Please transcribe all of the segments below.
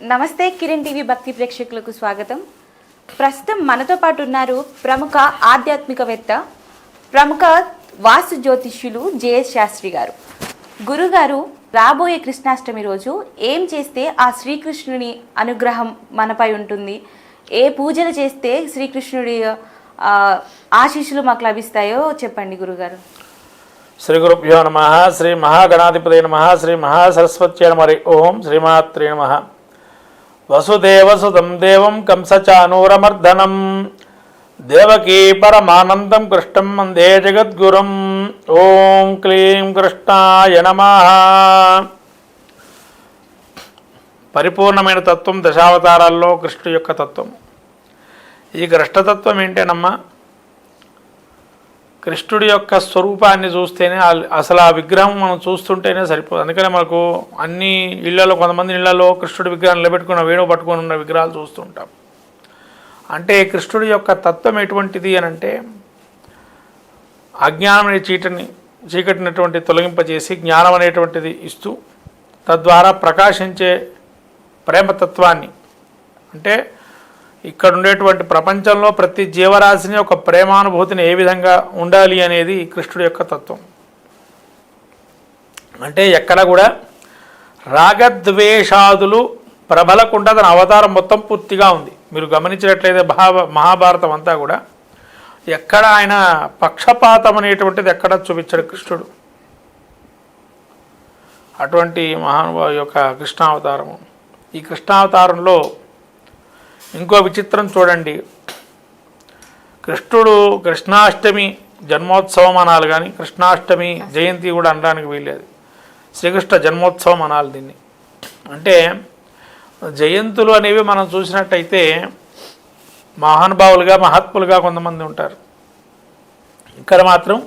నమస్తే కిరణ్ టీవీ భక్తి ప్రేక్షకులకు స్వాగతం. ప్రస్తుతం మనతో పాటు ఉన్నారు ప్రముఖ ఆధ్యాత్మికవేత్త ప్రముఖ వాస్తు జ్యోతిష్యులు జేఎస్ శాస్త్రి గారు. గురుగారు రాబోయే కృష్ణాష్టమి రోజు ఏం చేస్తే ఆ శ్రీకృష్ణుని అనుగ్రహం మనపై ఉంటుంది? ఏ పూజలు చేస్తే శ్రీకృష్ణుడి ఆశీస్సులు మాకు లభిస్తాయో చెప్పండి గురుగారు. శ్రీ గురుభ్యో నమ శ్రీ మహాగణాధిపతి నమ శ్రీ మహాసరస్వత్యై నమ ఓం శ్రీమాత్రే నమ. వసుదేవసుతం దేవం కంసచానూరమర్దనం. దేవకీ పరమానందం కృష్ణం వందే జగద్గురం. ఓం క్లీం కృష్ణాయ నమ. పరిపూర్ణమైన తత్వం దశావతారాల్లో కృష్ణు యొక్క తత్వం. ఈ కృష్ణతత్వం ఏంటేనమ్మా? కృష్ణుడి యొక్క స్వరూపాన్ని చూస్తేనే అసలు ఆ విగ్రహం మనం చూస్తుంటేనే సరిపోదు. అందుకనే మనకు అన్ని ఇళ్ళలో కొంతమంది ఇళ్ళలో కృష్ణుడి విగ్రహం నిలబెట్టుకున్న వేణువు పట్టుకొని ఉన్న విగ్రహాలు చూస్తుంటాం. అంటే కృష్ణుడి యొక్క తత్వం ఎటువంటిది అని అంటే అజ్ఞానం అనే చీటని చీకటినటువంటి తొలగింపజేసి జ్ఞానం అనేటువంటిది ఇస్తూ తద్వారా ప్రకాశించే ప్రేమతత్వాన్ని అంటే ఇక్కడ ఉండేటువంటి ప్రపంచంలో ప్రతి జీవరాశిని ఒక ప్రేమానుభూతిని ఏ విధంగా ఉండాలి అనేది కృష్ణుడి యొక్క తత్వం. అంటే ఎక్కడ కూడా రాగద్వేషాదులు ప్రబలకుండా తన అవతారం మొత్తం పూర్తిగా ఉంది. మీరు గమనించినట్లయితే భావ మహాభారతం అంతా కూడా ఎక్కడ ఆయన పక్షపాతం అనేటువంటిది ఎక్కడ చూపించాడు కృష్ణుడు. అటువంటి మహానుభావు యొక్క కృష్ణావతారము. ఈ కృష్ణావతారంలో ఇంకో విచిత్రం చూడండి. కృష్ణుడు కృష్ణాష్టమి జన్మోత్సవం అనాలి కానీ కృష్ణాష్టమి జయంతి కూడా అనడానికి వీల్లేదు. శ్రీకృష్ణ జన్మోత్సవం అనాలి దీన్ని. అంటే జయంతులు అనేవి మనం చూసినట్టయితే మహానుభావులుగా మహాత్ములుగా కొంతమంది ఉంటారు. ఇక్కడ మాత్రం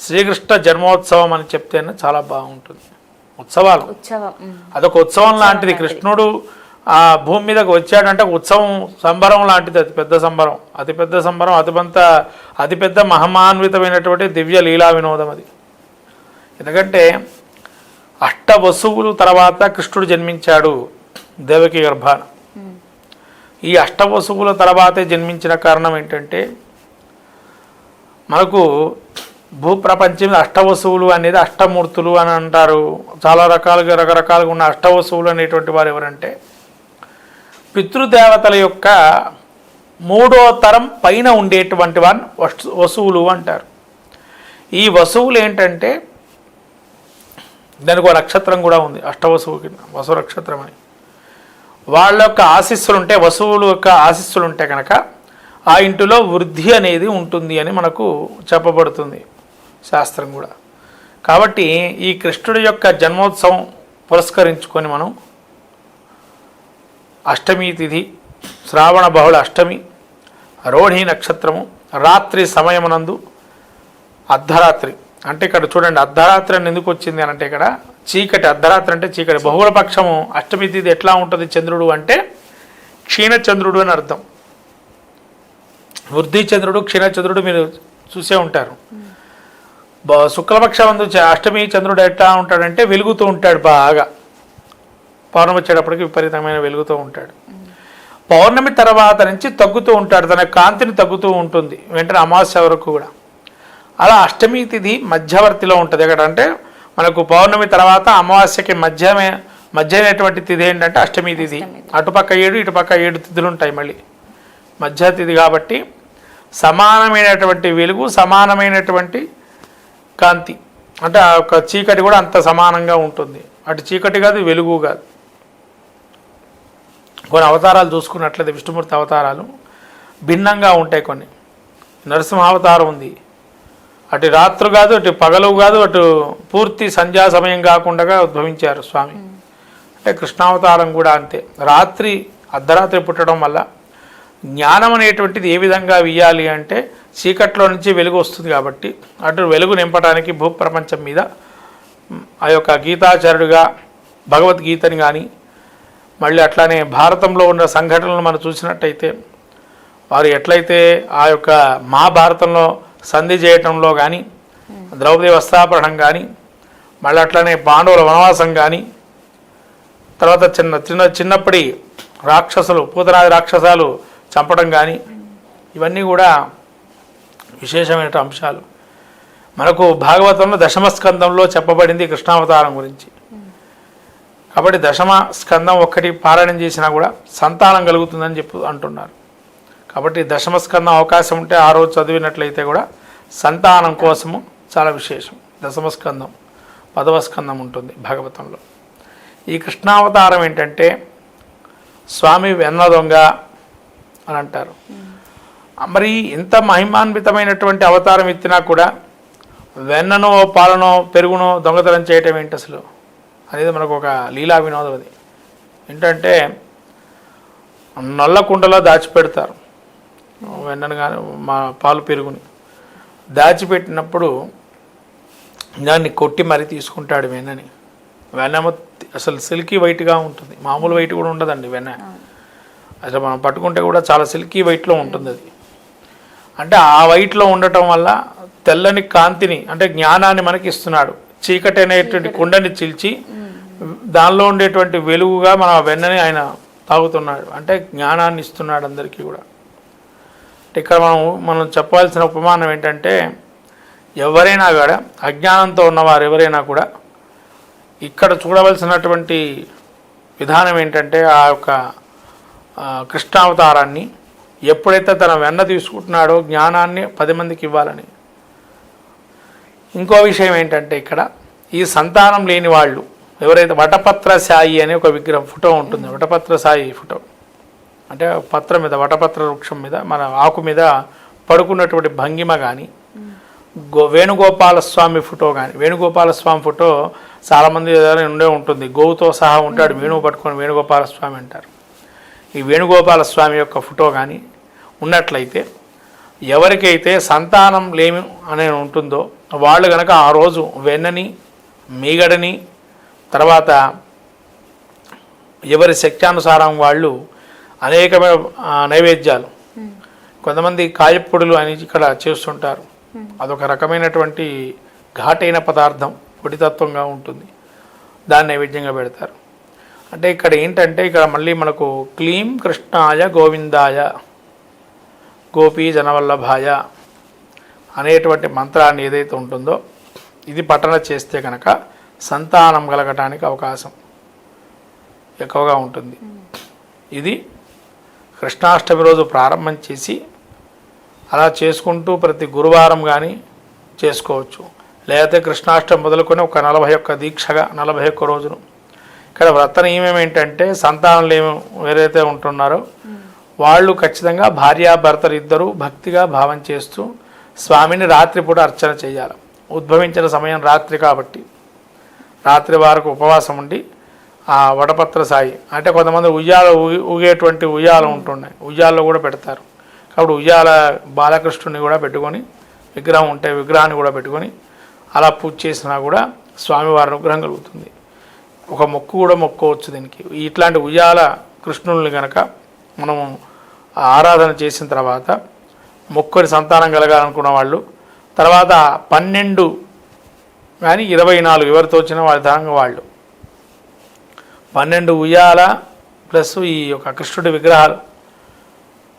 శ్రీకృష్ణ జన్మోత్సవం అని చెప్తేనే చాలా బాగుంటుంది. ఉత్సవాలు. అదొక ఉత్సవం లాంటిది. కృష్ణుడు ఆ భూమి మీదకి వచ్చాడంటే ఉత్సవం సంబరం లాంటిది అతి పెద్ద సంబరం. అతిపెద్ద సంబరం అతిపెద్ద అతిపెద్ద మహమాన్వితమైనటువంటి దివ్య లీలా వినోదం అది. ఎందుకంటే అష్ట వసువులు తర్వాత కృష్ణుడు జన్మించాడు దేవకి గర్భాన. ఈ అష్ట వసువుల తర్వాతే జన్మించిన కారణం ఏంటంటే మనకు భూప్రపంచం మీద అష్టవసువులు అనేది అష్టమూర్తులు అని అంటారు. చాలా రకాలుగా రకరకాలుగా ఉన్న అష్టవసువులు అనేటువంటి వారు ఎవరంటే పితృదేవతల యొక్క మూడో తరం పైన ఉండేటువంటి వన్ వస్తు- వసువులు అంటారు. ఈ వసువులు ఏంటంటే దానికి ఒక నక్షత్రం కూడా ఉంది అష్టవసువు కింద వసు నక్షత్రం అని. వాళ్ళ యొక్క ఆశీస్సులు ఉంటే వసువులు యొక్క ఆశీస్సులు ఉంటే కనుక ఆ ఇంటిలో వృద్ధి అనేది ఉంటుంది అని మనకు చెప్పబడుతుంది శాస్త్రం కూడా. కాబట్టి ఈ కృష్ణుడి యొక్క జన్మోత్సవం పురస్కరించుకొని మనం అష్టమి తిథి శ్రావణ బహుళ అష్టమి రోహిణి నక్షత్రము రాత్రి సమయమునందు అర్ధరాత్రి. అంటే ఇక్కడ చూడండి అర్ధరాత్రి అని ఎందుకు వచ్చింది అని అంటే ఇక్కడ చీకటి అర్ధరాత్రి అంటే చీకటి. బహుళ పక్షము అష్టమి తిథి ఎట్లా ఉంటుంది చంద్రుడు అంటే క్షీణచంద్రుడు అని అర్థం. వృద్ధి చంద్రుడు క్షీణచంద్రుడు మీరు చూసే ఉంటారు. బ- శుక్లపక్షం అందు చ- అష్టమి చంద్రుడు ఎట్లా ఉంటాడంటే వెలుగుతూ ఉంటాడు బాగా. పౌర్ణమి వచ్చేటప్పటికి విపరీతమైన వెలుగుతూ ఉంటాడు. పౌర్ణమి తర్వాత నుంచి తగ్గుతూ ఉంటాడు తన కాంతిని తగ్గుతూ ఉంటుంది వెంటనే అమావాస్య వరకు కూడా. అలా అష్టమి తిథి మధ్యవర్తిలో ఉంటుంది. ఎక్కడ అంటే మనకు పౌర్ణమి తర్వాత అమావాస్యకి మధ్యమే మధ్యమైనటువంటి తిథి ఏంటంటే అష్టమి తిథి అటుపక్క ఏడు ఇటుపక్క ఏడు తిథులు ఉంటాయి మళ్ళీ. మధ్య తిథి కాబట్టి సమానమైనటువంటి వెలుగు సమానమైనటువంటి కాంతి. అంటే ఆ యొక్క చీకటి కూడా అంత సమానంగా ఉంటుంది. అటు చీకటి కాదు వెలుగు కాదు. కొన్ని అవతారాలు చూసుకున్నట్లయితే విష్ణుమూర్తి అవతారాలు భిన్నంగా ఉంటాయి కొన్ని. నరసింహ అవతారం ఉంది. అటు రాత్రు కాదు అటు పగలు కాదు అటు పూర్తి సంధ్యా సమయం కాకుండా ఉద్భవించారు స్వామి. అంటే కృష్ణావతారం కూడా అంతే. రాత్రి అర్ధరాత్రి పుట్టడం వల్ల జ్ఞానం అనేటువంటిది ఏ విధంగా ఇయ్యాలి అంటే చీకట్లో నుంచి వెలుగు వస్తుంది కాబట్టి అటు వెలుగు నింపడానికి భూప్రపంచం మీద ఆ యొక్క గీతాచార్యుడిగా భగవద్గీతని కానీ మళ్ళీ అట్లానే భారతంలో ఉన్న సంఘటనలు మనం చూసినట్టయితే వారు ఎట్లయితే ఆ యొక్క మహాభారతంలో సంధి చేయటంలో కానీ ద్రౌపది వస్త్రాపహరణం కానీ మళ్ళీ అట్లనే పాండవుల వనవాసం కానీ తర్వాత చిన్న చిన్న చిన్నప్పటి రాక్షసులు పూతనాది రాక్షసాలు చంపడం కానీ ఇవన్నీ కూడా విశేషమైన అంశాలు. మనకు భాగవతంలో దశమస్కందంలో చెప్పబడింది కృష్ణావతారం గురించి. కాబట్టి దశమ స్కందం ఒక్కటి పారాయణం చేసినా కూడా సంతానం కలుగుతుందని చెప్పు అంటున్నారు. కాబట్టి దశమ స్కందం అవకాశం ఉంటే ఆ రోజు చదివినట్లయితే కూడా సంతానం కోసము చాలా విశేషం. దశమ స్కందం పదవ స్కందం ఉంటుంది భాగవతంలో. ఈ కృష్ణావతారం ఏంటంటే స్వామి వెన్న దొంగ అని అంటారు. మరి ఇంత మహిమాన్వితమైనటువంటి అవతారం ఎత్తినా కూడా వెన్ననో పాలనో పెరుగునో దొంగతనం చేయటం ఏంటి అసలు? అనేది మనకు ఒక లీలా వినోదం అది. ఏంటంటే నల్ల కుండలో దాచిపెడతారు. వెన్నను కానీ మా పాలు పెరుగుని. దాచిపెట్టినప్పుడు దాన్ని కొట్టి మరీ తీసుకుంటాడు వెన్నని. వెన్నమ అసలు సిల్కీ వైట్గా ఉంటుంది. మామూలు వైట్ కూడా ఉండదండి వెన్న. అసలు మనం పట్టుకుంటే కూడా చాలా సిల్కీ వైట్లో ఉంటుంది అది. అంటే ఆ వైట్లో ఉండటం వల్ల తెల్లని కాంతిని అంటే జ్ఞానాన్ని మనకి ఇస్తున్నాడు చీకటి. అనేటువంటి కుండని చిల్చి దానిలో ఉండేటువంటి వెలుగుగా మన వెన్నని ఆయన తాగుతున్నాడు. అంటే జ్ఞానాన్ని ఇస్తున్నాడు అందరికీ కూడా. ఇక్కడ మనం మనం చెప్పాల్సిన ఉపమానం ఏంటంటే ఎవరైనా కూడా అజ్ఞానంతో ఉన్నవారు ఎవరైనా కూడా ఇక్కడ చూడవలసినటువంటి విధానం ఏంటంటే ఆ యొక్క కృష్ణావతారాన్ని ఎప్పుడైతే తన వెన్న తీసుకుంటున్నాడో జ్ఞానాన్ని పది మందికి ఇవ్వాలని. ఇంకో విషయం ఏంటంటే ఇక్కడ ఈ సంతానం లేని వాళ్ళు ఎవరైతే వటపత్ర సాయి అనే ఒక విగ్రహం ఫోటో ఉంటుంది. వటపత్ర సాయి ఫోటో. అంటే పత్రం మీద వటపత్ర వృక్షం మీద మన ఆకు మీద పడుకున్నటువంటి భంగిమ కానీ గో వేణుగోపాల స్వామి ఫోటో కానీ వేణుగోపాల స్వామి ఫోటో చాలామంది ఉండే ఉంటుంది. గోవుతో సహా ఉంటాడు. వేణువు పట్టుకొని వేణుగోపాల స్వామి అంటారు. ఈ వేణుగోపాల స్వామి యొక్క ఫోటో కానీ ఉన్నట్లయితే ఎవరికైతే సంతానం లేమి అనేది ఉంటుందో వాళ్ళు కనుక ఆ రోజు వెన్నని మీగడని తర్వాత ఎవరి శక్త్యానుసారం వాళ్ళు అనేకమైన నైవేద్యాలు. కొంతమంది కాయపొడులు అని ఇక్కడ చేస్తుంటారు. అదొక రకమైనటువంటి ఘాటైన పదార్థం పొడితత్వంగా ఉంటుంది. దాన్ని నైవేద్యంగా పెడతారు. అంటే ఇక్కడ ఏంటంటే ఇక్కడ మళ్ళీ మనకు క్లీం కృష్ణాయ గోవిందాయ గోపీ జనవల్లభాయ అనేటువంటి మంత్రాన్ని ఏదైతే ఉంటుందో ఇది పఠన చేస్తే కనుక సంతానం కలగటానికి అవకాశం ఎక్కువగా ఉంటుంది. ఇది కృష్ణాష్టమి రోజు ప్రారంభం చేసి అలా చేసుకుంటూ ప్రతి గురువారం కానీ చేసుకోవచ్చు. లేకపోతే కృష్ణాష్టమి మొదలుకొని ఒక నలభై ఒక్క దీక్షగా నలభై ఒక్క రోజును ఇక్కడ వ్రత నియమం ఏంటంటే సంతానం ఏమి వేరైతే ఉంటున్నారో వాళ్ళు ఖచ్చితంగా భార్యాభర్తలు ఇద్దరు భక్తిగా భావం చేస్తూ స్వామిని రాత్రిపూట అర్చన చేయాలి. ఉద్భవించిన సమయం రాత్రి కాబట్టి. రాత్రి వరకు ఉపవాసం ఉండి ఆ వడపత్ర సాయి అంటే కొంతమంది ఉయ్యాల ఊగేటువంటి ఉయ్యాల ఉంటున్నాయి ఉయ్యాల్లో కూడా పెడతారు. కాబట్టి ఉయ్యాల బాలకృష్ణుని కూడా పెట్టుకొని విగ్రహం ఉంటే విగ్రహాన్ని కూడా పెట్టుకొని అలా పూజ చేసినా కూడా స్వామివారి అనుగ్రహం కలుగుతుంది. ఒక మొక్కు కూడా మొక్కోవచ్చు దీనికి. ఇట్లాంటి ఉయ్యాల కృష్ణుల్ని కనుక మనము ఆరాధన చేసిన తర్వాత మొక్కుని సంతానం కలగాలనుకున్న వాళ్ళు తర్వాత పన్నెండు కానీ ఇరవై నాలుగు ఎవరితో వచ్చిన వాళ్ళ దానంగా వాళ్ళు. పన్నెండు ఉయ్యాల ప్లస్ ఈ యొక్క కృష్ణుడి విగ్రహాలు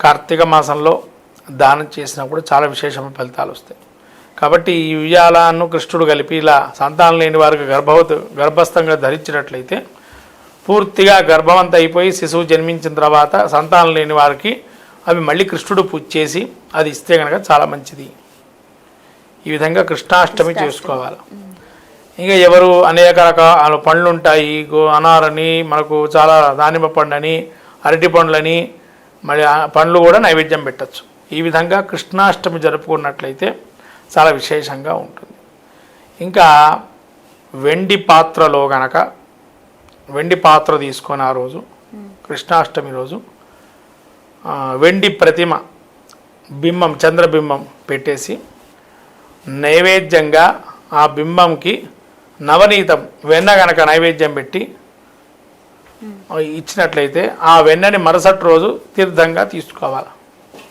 కార్తీక మాసంలో దానం చేసినా కూడా చాలా విశేషమైన ఫలితాలు వస్తాయి. కాబట్టి ఈ ఉయ్యాలను కృష్ణుడు కలిపి ఇలా సంతానం లేని వారికి గర్భవతి గర్భస్థంగా ధరించినట్లయితే పూర్తిగా గర్భవంత అయిపోయి శిశువు జన్మించిన తర్వాత సంతానం లేని వారికి అవి మళ్ళీ కృష్ణుడు పూజ చేసి అది ఇస్తే కనుక చాలా మంచిది. ఈ విధంగా కృష్ణాష్టమి చేసుకోవాలి. ఇంకా ఎవరు అనేక రకాల పండ్లు ఉంటాయి గో అనారని మనకు చాలా దానిమ్మ పండ్లని అరటి పండ్లని ఆ పండ్లు కూడా నైవేద్యం పెట్టచ్చు. ఈ విధంగా కృష్ణాష్టమి జరుపుకున్నట్లయితే చాలా విశేషంగా ఉంటుంది. ఇంకా వెండి పాత్రలో గనక వెండి పాత్ర తీసుకొని ఆ రోజు కృష్ణాష్టమి రోజు వెండి ప్రతిమ బింబం చంద్రబింబం పెట్టేసి నైవేద్యంగా ఆ బింబంకి నవనీతం వెన్న గనక నైవేద్యం పెట్టి ఇచ్చినట్లయితే ఆ వెన్నని మరుసటి రోజు తీర్థంగా తీసుకోవాలి.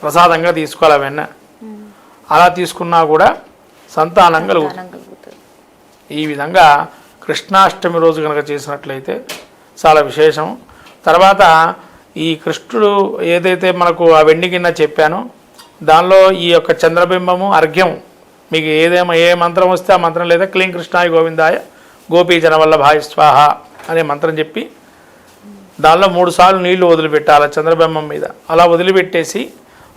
ప్రసాదంగా తీసుకోవాలి ఆ వెన్న. అలా తీసుకున్నా కూడా సంతానం కలుగుతుంది. ఈ విధంగా కృష్ణాష్టమి రోజు కనుక చేసినట్లయితే చాలా విశేషం. తర్వాత ఈ కృష్ణుడు ఏదైతే మనకు ఆ వెండి గిన్నె చెప్పానో దానిలో ఈ యొక్క చంద్రబింబము అర్ఘ్యం మీకు ఏదేమో ఏ మంత్రం వస్తే ఆ మంత్రం లేదా క్లీం కృష్ణాయ గోవిందాయ గోపీ జనవల్లభాయ స్వాహ అనే మంత్రం చెప్పి దానిలో మూడు సార్లు నీళ్ళు వదిలిపెట్టాలి చంద్రబింబం మీద. అలా వదిలిపెట్టేసి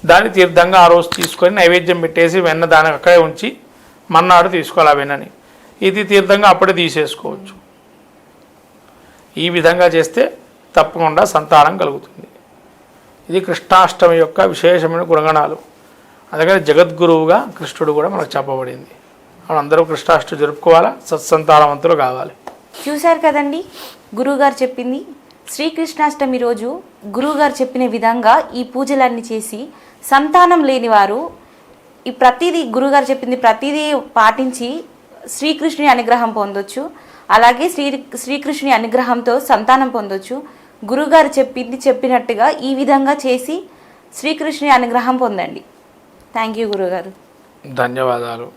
దాన్ని తీర్థంగా ఆ రోజు తీసుకొని నైవేద్యం పెట్టేసి వెన్న దాని అక్కడే ఉంచి మన్నాడు తీసుకోవాలి ఆ వెన్నని. ఇది తీర్థంగా అప్పుడే తీసేసుకోవచ్చు. ఈ విధంగా చేస్తే తప్పకుండా సంతానం కలుగుతుంది. ఇది కృష్ణాష్టమి యొక్క విశేషమైన గుణగణాలు. అందుకని జగద్గురువుగా కృష్ణుడు కూడా మనకు చెప్పబడింది. అందరూ కృష్ణాష్టమి జరుపుకోవాలా? సత్సంతానవంతులు కావాలి. చూశారు కదండి? గురువుగారు చెప్పింది. శ్రీకృష్ణాష్టమి రోజు గురువుగారు చెప్పిన విధంగా ఈ పూజలన్నీ చేసి సంతానం లేని వారు ఈ ప్రతిదీ గురువుగారు చెప్పింది ప్రతిదీ పాటించి శ్రీకృష్ణుని అనుగ్రహం పొందొచ్చు. అలాగే శ్రీ శ్రీకృష్ణుని అనుగ్రహంతో సంతానం పొందొచ్చు. గురుగారు చెప్పింది చెప్పినట్టుగా ఈ విధంగా చేసి శ్రీకృష్ణుని అనుగ్రహం పొందండి. థ్యాంక్ యూ గురుగారు. ధన్యవాదాలు.